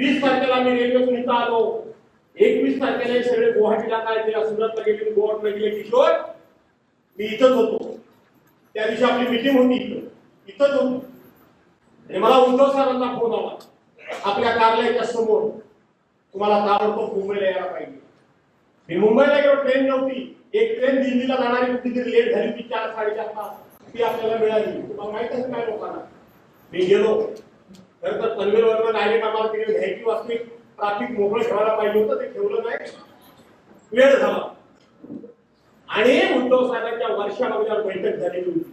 वीस तारखेला मी रेल्वेतून इथं आलो. एकवीस तारखेला हे सगळे गुवाहाटीला काय ते सुरतला गेले गोवाटला गेले किशोर. मी इथंच होतो. त्या दिवशी आपली मिटिंग होती इथं. इथंच होतो. आणि मला उद्धव सरांचा फोन आला. आपल्या कार्यालयाच्या समोर. तुम्हाला ताबडतोब मुंबईला यायला पाहिजे. मी मुंबईला गेलो ट्रेन नव्हती. एक ट्रेन दिल्लीला जाणारी कुठली लेट झाली ती चार साडेचार तास ती आपल्याला मिळाली. तुम्हाला माहीत असेल काय लोकांना? मी गेलो. खरं तर पनवेलवरनं डायरेक्ट आम्हाला तिकडे घ्यायची वाजती ट्राफिक मोकळं ठेवायला पाहिजे होतं ते ठेवलं नाही. वेळ झाला. आणि उद्धव साहेबांच्या वर्षामध्ये बैठक झालेली होती.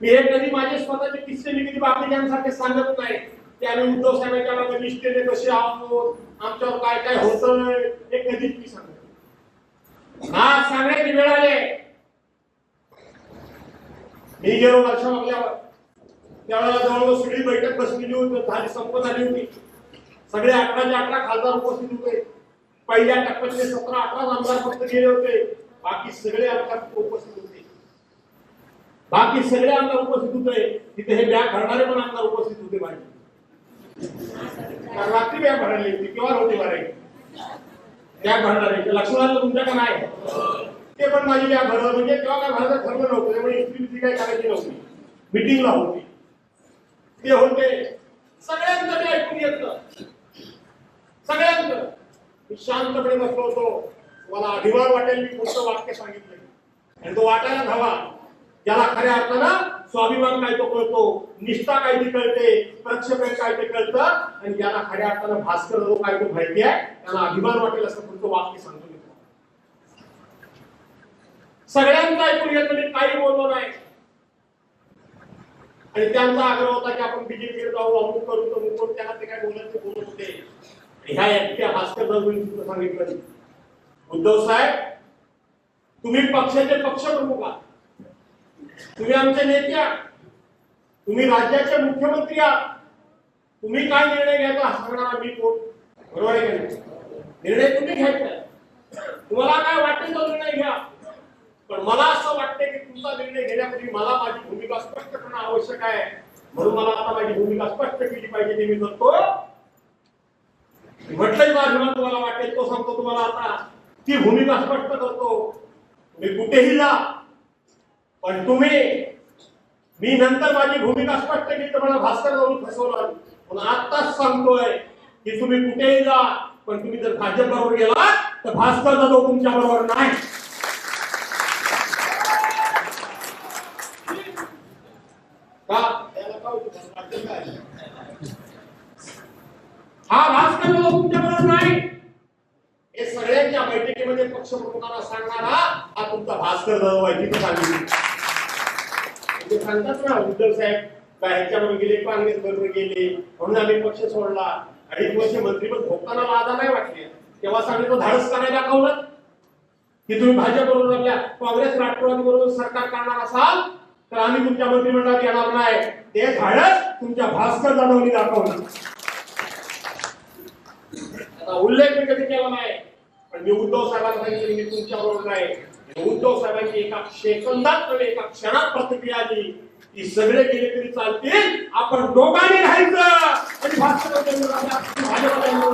मी हे कधी माझे स्वतःचे किस्से मी कधी बाकीच्यांसारखे सांगत नाही. की आम्ही उद्धव साहेबांच्या मागे निष्ठेने कसे आहोत आमच्यावर काय काय होतंय हे कधीच मी सांगत हा सांगण्याची वेळ आले मी गेलो वर्षा मागल्यावर त्यावेळेला जवळजवळ सगळी बैठक बसलेली होती. झाली संपत आली होती. सगळे अठराचे अकरा खासदार उपस्थित होते. पहिल्या टप्प्यातले सतरा अठरा आमदार फक्त गेले होते. बाकी सगळे आमदार उपस्थित होते. बाकी सगळे आमदार उपस्थित होते. तिथे हे बॅग भरणारे पण आमदार उपस्थित होते माझे रात्री बॅग भरली होती. केव्हा होते भरायची? बॅग भरणारे. लक्ष्मणाचं तुमच्याकडे नाही? ते पण माझी बॅग भरलं म्हणजे तेव्हा काय भरायचं ठरलं नव्हतं. त्यामुळे इस्त्री काय करायची नव्हती. मिटिंगला होती. ते होते सगळ्यांचं मी ऐकून घेतलं. सगळ्यांचं मी शांतपणे बसलो होतो. मला अभिमान वाटेल मी पुढचं वाक्य सांगितलं आणि तो वाटायला हवा. ज्याला खऱ्या अर्थानं स्वाभिमान काय तो कळतो निष्ठा काय ती कळते प्रक्षेपण काय ते कळतं आणि ज्याला खऱ्या अर्थानं भास्कर जो काय तो माहिती आहे त्याला अभिमान वाटेल असं पुढचं वाक्य सांगतो मी. सगळ्यांचं ऐकून घेतलं मी काही आणि त्यांचा आग्रह होता की आपण बीजेपीकडे जाऊ अमुक करू तर मुकून त्यांना ते काय बोलत ते बोलत होते ह्या एकट्या भास्कर सुद्धा सांगितलं उद्धव साहेब तुम्ही पक्षाचे पक्ष प्रमुख आहात. तुम्ही आमचे नेते आहात. तुम्ही राज्याचे मुख्यमंत्री आहात. तुम्ही काय निर्णय घ्यायचा हा सांगणारा मी कोण? बरोबर आहे का निर्णय तुम्ही घ्यायचा तुम्हाला काय वाटेल तो निर्णय घ्या. पण मला असं वाटतं की तुमचा निर्णय घेण्यापूर्वी मला माझी भूमिका स्पष्ट करणं आवश्यक आहे. म्हणून मला आता माझी भूमिका स्पष्ट केली पाहिजे ते मी करतो म्हटलंय माझं तुम्हाला वाटेल तो सांगतो तुम्हाला आता ती भूमिका स्पष्ट करतो. मी कुठेही जा. पण तुम्ही मी नंतर माझी भूमिका स्पष्ट केली तर मला भास्कर जाऊन फसवणार. पण आताच सांगतोय की तुम्ही कुठेही जा. पण तुम्ही जर भाजप बरोबर गेला तर भास्कर जाधव तुमच्या बरोबर नाही. का त्याला का होतं? वाटेल काय? हा भास्कर जाधव तुमच्या बरोबर नाही हे सगळ्यांच्या बैठकीमध्ये पक्ष प्रमुखांना सांगणारा हा तुमचा भास्कर जाधव आहे तिथे सांगितलं म्हणजे सांगतात ना उद्धव साहेब का ह्याच्याबरोबर गेले काँग्रेस बरोबर गेले म्हणून आम्ही पक्ष सोडला अडीच वर्ष मंत्रीपद भोगताना लाजा नाही वाटले तेव्हा सांगितलं धाडस का नाही दाखवलं की तुम्ही भाजप बरोबर आपल्या काँग्रेस राष्ट्रवादी बरोबर सरकार करणार असाल तर आम्ही तुमच्या मंत्रिमंडळात येणार नाही. ते धाडस तुमच्या भास्कर जाधवनी दाखवलं. आता उल्लेख मी कधी केला नाही पण मी उद्धव साहेबांना मी तुमच्या बरोबर नाही उद्धव साहेबांची एका सेकंदात नव्हे एका क्षणात प्रतिक्रिया आली की सगळे गेले तरी चालतील. आपण दोघांनी राहायचं. आणि भास्कर जाधव